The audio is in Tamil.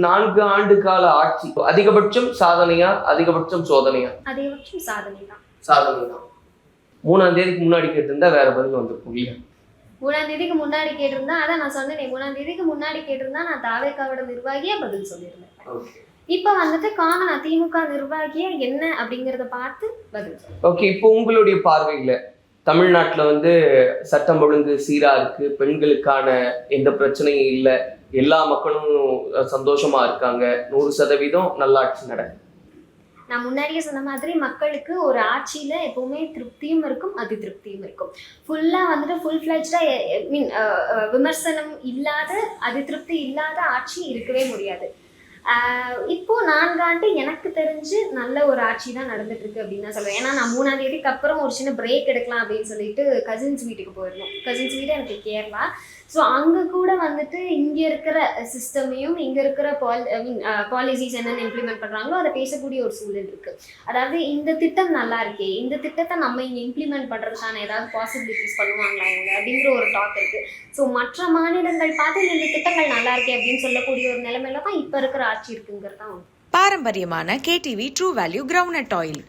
நான்கு ஆண்டு கால ஆட்சி. அதிகபட்சம் சாதனையா? அதிகபட்சம் சோதனையா? அதிகபட்சம் சாதனை தான் சாதனை தான் மூணாம் தேதிக்கு முன்னாடி கேட்டிருந்தா வேற பதில் வந்திருக்கும் இல்லையா? மூணாம் தேதிக்கு முன்னாடி கேட்டிருந்தா அதான் நான் சொன்னேனே மூணாம் தேதிக்கு முன்னாடி கேட்டிருந்தா நான் தாவேக்காவோட நிர்வாகியா பதில் சொல்லியிருந்தேன். இப்ப வந்துட்டு காமன் அதிமுக நிர்வாகியா என்ன அப்படிங்கறத பார்த்து பதில் ஓகே இப்போ உங்களுடைய பார்வையில தமிழ்நாட்டுல வந்து சட்டம் ஒழுங்கு சீரா இருக்கு பெண்களுக்கான எந்த பிரச்சனையும் இல்லை எல்லா மக்களும் சந்தோஷமா இருக்காங்க. நூறு சதவீதம் நல்லாட்சி நடக்கும் நான் முன்னாடியே சொன்ன மாதிரி மக்களுக்கு ஒரு ஆட்சியில் எப்போவுமே திருப்தியும் இருக்கும் அதி திருப்தியும் இருக்கும். ஃபுல்லாக வந்துட்டு ஃபுல் ஃபிளஜ்டா மீன் விமர்சனம் இல்லாத அதி திருப்தி இல்லாத ஆட்சி இருக்கவே முடியாது. இப்போ நான்காண்டு எனக்கு தெரிஞ்சு நல்ல ஒரு ஆட்சி தான் நடந்துட்டு இருக்கு அப்படின்னு தான் சொல்லுவேன். ஏன்னா நான் மூணாம் தேதிக்கு அப்புறம் ஒரு சின்ன பிரேக் எடுக்கலாம் அப்படின்னு சொல்லிட்டு கசின்ஸ் வீட்டுக்கு போயிருந்தோம். கசின்ஸ் வீடு எனக்கு கேரளா. ஸோ அங்கே கூட வந்துட்டு இங்கே இருக்கிற சிஸ்டமையும் இங்கே இருக்கிற பால் ஐ மீன் பாலிசிஸ் என்னென்ன இம்ப்ளிமெண்ட் பண்ணுறாங்களோ அதை பேசக்கூடிய ஒரு சூழல் இருக்குது அதாவது இந்த திட்டம் நல்லா இருக்கே இந்த திட்டத்தை நம்ம இங்கே இம்ப்ளிமெண்ட் பண்ணுறதுக்கான ஏதாவது பாசிபிலிட்டிஸ் பண்ணுவாங்களா இவங்க அப்படிங்கிற ஒரு டாக் இருக்குது ஸோ மற்ற மாநிலங்கள் பார்த்து இந்த திட்டங்கள் நல்லா இருக்கே அப்படின்னு சொல்லக்கூடிய ஒரு நிலைமையில தான் இப்போ இருக்கிற ஆட்சி இருக்குங்கிறது தான் பாரம்பரியமான KTV true value ground oil